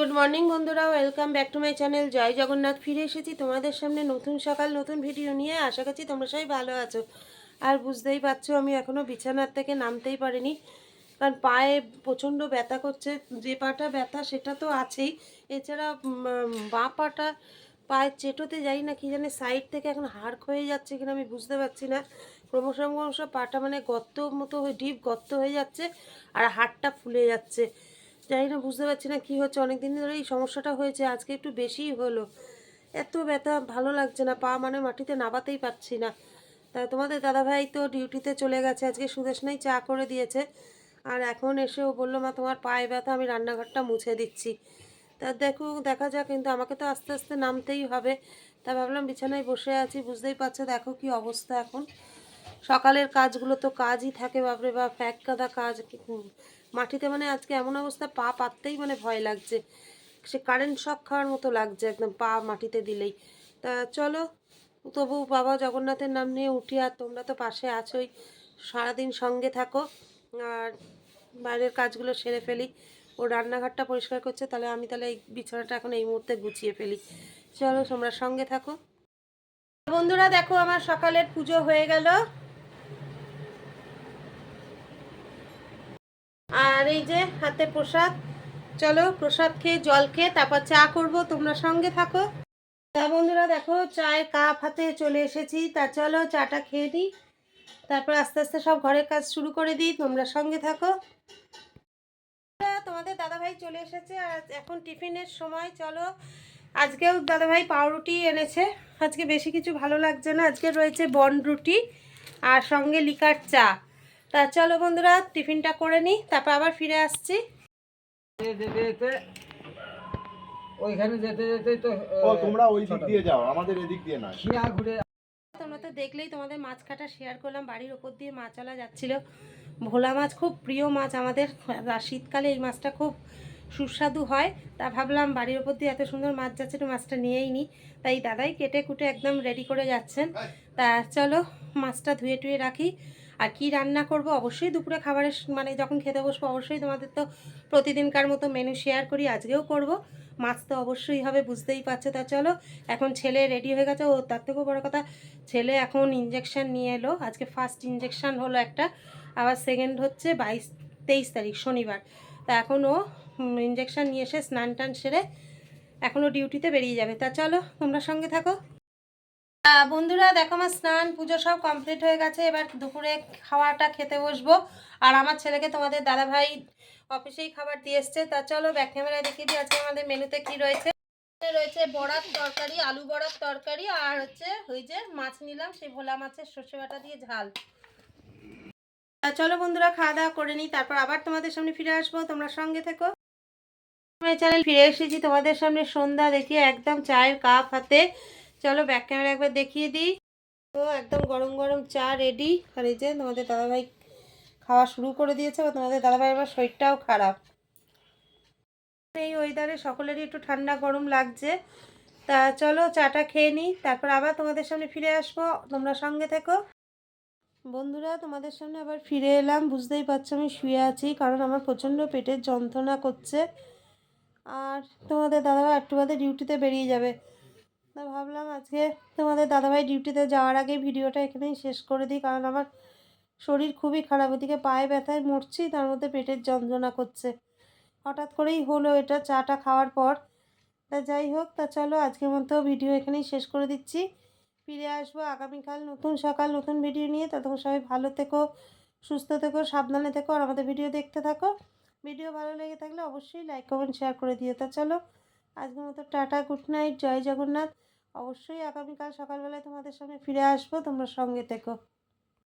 Good morning বন্ধুরা welcome back to my channel জয় জগন্নাথ, ফিরে এসেছি তোমাদের সামনে নতুন সকাল, নতুন ভিডিও নিয়ে। আশা করছি তোমরা সবাই ভালো আছো। আর বুঝতেই পারছ, আমি এখনও বিছানার থেকে নামতেই পারিনি। কারণ পায়ে প্রচণ্ড ব্যথা করছে। যে পাটা ব্যথা, সেটা তো আছেই। এছাড়া বাঁ পাটা পায়ের চেটোতে যাই না, কি জানি সাইড থেকে এখন হাড় হয়ে যাচ্ছে কিনা, আমি বুঝতে পারছি না। ক্রমশ ক্রমশ পাটা মানে গর্ত মতো ডিপ গর্ত হয়ে যাচ্ছে, আর হাড়টা ফুলে যাচ্ছে। জানি না, বুঝতে পারছি না কি হচ্ছে। অনেক দিন ধরে এই সমস্যাটা হয়েছে, আজকে একটু বেশিই হলো। এত ব্যথা, ভালো লাগছে না, পা মানে মাটিতে নাবাতেই পারছি না। তা তোমাদের দাদাভাই তো ডিউটিতে চলে গেছে, আজকে সুদেশনাই চা করে দিয়েছে। আর এখন এসে ও বলল, মা, তোমার পায়ে ব্যথা, আমি রান্নাঘরটা মুছে দিচ্ছি। তা দেখো, দেখা যাক, কিন্তু আমাকে তো আস্তে আস্তে নামতেই হবে। তা ভাবলাম, বিছানায় বসে আছি, বুঝতেই পারছ, দেখো কি অবস্থা এখন। সকালের কাজগুলো তো কাজই থাকে, বাপরে বা এক কাদা কাজ মাটিতে মানে আজকে এমন অবস্থা, পা পাততেই মানে ভয় লাগছে। সে কারেন্ট শক খাওয়ার মতো লাগছে একদম, পা মাটিতে দিলেই। তা চলো, তবু বাবা জগন্নাথের নাম নিয়ে উঠি আর তোমরা তো পাশে আছোই। সারাদিন সঙ্গে থাকো আর বাইরের কাজগুলো সেরে ফেলি। ও রান্নাঘরটা পরিষ্কার করছে, তাহলে আমি তাহলে এই বিছানাটা এখন এই মুহূর্তে গুছিয়ে ফেলি। চলো তোমরা সঙ্গে থাকো। বন্ধুরা দেখো, আমার সকালের পুজো হয়ে গেল। আর এই যে হাতে প্রসাদ। চলো প্রসাদ খেয়ে জল খেয়ে তারপর চা করব, তোমরা সঙ্গে থাকো। তা বন্ধুরা দেখো, চায়ের কাপ হাতে চলে এসেছি। তা চলো চাটা খেয়ে দিই তারপর আস্তে আস্তে সব ঘরের কাজ শুরু করে দিই, তোমরা সঙ্গে থাকো। তোমাদের দাদাভাই চলে এসেছে। আর এখন টিফিনের সময়, চলো। আজকেও দাদাভাই পাউরুটি এনেছে। আজকে বেশি কিছু ভালো লাগছে না। আজকে রয়েছে বন রুটি আর সঙ্গে লিকার চা। তা চলো বন্ধুরা টিফিনটা করে নিই তারপর আবার ফিরে আসছি। যেতে যেতে ওইখানে যেতে যেতে তো তোমরা ওই দিক দিয়ে যাও আমাদের এদিক দিয়ে না শিয়া ঘুরে তোমরা তো দেখলেই তোমাদের মাছ কাটা শেয়ার করলাম বাড়ির ওপর দিয়ে মাছ চলা যাচ্ছিল। ভোলা মাছ খুব প্রিয় মাছ আমাদের শীতকালে এই মাছটা খুব সুস্বাদু হয়। তা ভাবলাম বাড়ির ওপর দিয়ে এত সুন্দর মাছ যাচ্ছে তো মাছটা নিয়েই নি। তাই দাদাই কেটে কুটে একদম রেডি করে যাচ্ছেন। তা চলো মাছটা ধুয়ে টুয়ে রাখি। আর কি রান্না করব? অবশ্যই দুপুরে খাবারের মানে যখন খেতে বসবো, অবশ্যই তোমাদের তো প্রতিদিনকার মতো মেনু শেয়ার করি, আজকেও করব। মাছ তো অবশ্যই হবে, বুঝতেই পারছ। তা চলো, এখন ছেলে রেডি হয়ে গেছে। ও, তার থেকেও বড় কথা, ছেলে এখন ইঞ্জেকশন নিয়ে এলো। আজকে ফার্স্ট ইঞ্জেকশান হলো একটা। আবার সেকেন্ড হচ্ছে বাইশ, তেইশ তারিখ, শনিবার। তা এখন ও ইঞ্জেকশন নিয়ে এসে স্নান টান সেরে এখনও ডিউটিতে বেরিয়ে যাবে। তা চলো, তোমরা সঙ্গে থাকো। বন্ধুরা, দেখো আমার স্নান, পুজো সব কমপ্লিট হয়ে গেছে। এবার দুপুরে খাওয়াটা খেতে বসবো। আর আমার ছেলেকে তোমাদের দাদাভাই অফিসেই খাবার দিয়ে এসছে। তা চলো ব্যাক ক্যামেরায় দেখিয়ে দিই আজকে আমাদের মেনুতে কি রয়েছে। রয়েছে বড়ার তরকারি, আলু বড়ার তরকারি, আর হচ্ছে ওই যে মাছ নিলাম, সেই ভোলা মাছের সর্ষে বাটা দিয়ে ঝাল। তা চলো বন্ধুরা, খাওয়া দাওয়া করে নিই। তারপর আবার তোমাদের সামনে ফিরে আসব। তোমরা সঙ্গে থেকো। চ্যানেল ফিরে এসেছি তোমাদের সামনে সন্ধ্যা দেখি একদম চায়ের কাপ হাতে। চলো ব্যাক ক্যামেরা একবার দেখিয়ে দিই। তো একদম গরম গরম চা রেডি আর এই যে তোমাদের দাদাভাই খাওয়া শুরু করে দিয়েছে, বা তোমাদের দাদাভাই আবার শরীরটাও খারাপ। এই ওয়েদারে সকলেরই একটু ঠান্ডা গরম লাগছে। তা চলো চাটা খেয়ে নিই, তারপর আবার তোমাদের সামনে ফিরে আসব। তোমরা সঙ্গে থেকো। বন্ধুরা, তোমাদের সামনে আবার ফিরে এলাম। বুঝতেই পারছ আমি শুয়ে আছি, কারণ আমার প্রচণ্ড পেটের যন্ত্রণা করছে। আর তোমাদের দাদাভাই একটু বাদে ডিউটিতে বেরিয়ে যাবে। তা ভাবলাম আজকে তোমাদের দাদাভাই ডিউটিতে যাওয়ার আগে ভিডিওটা এখানেই শেষ করে দিই, কারণ আমার শরীর খুবই খারাপ, ওদিকে পায়ে ব্যথায় মরছি, তার মধ্যে পেটের যন্ত্রণা করছে। হঠাৎ করেই হলো এটা, চাটা খাওয়ার পর। তা যাই হোক, তা চলো আজকের মতো ভিডিও এখানেই শেষ করে দিচ্ছি। ফিরে আসব আগামীকাল নতুন সকাল, নতুন ভিডিও নিয়ে। ততক্ষণ সবাই ভালো থেকো, সুস্থ থেকো, সাবধানে থেকো, আর আমাদের ভিডিও দেখতে থাকো। ভিডিও ভালো লেগে থাকলে অবশ্যই লাইক, কমেন্ট, শেয়ার করে দিও। তা চলো, আজকের মতো টাটা, গুড নাইট, জয় জগন্নাথ। অবশ্যই আগামীকাল সকালবেলায় তোমাদের সঙ্গে ফিরে আসব তোমরা সঙ্গে থেকো।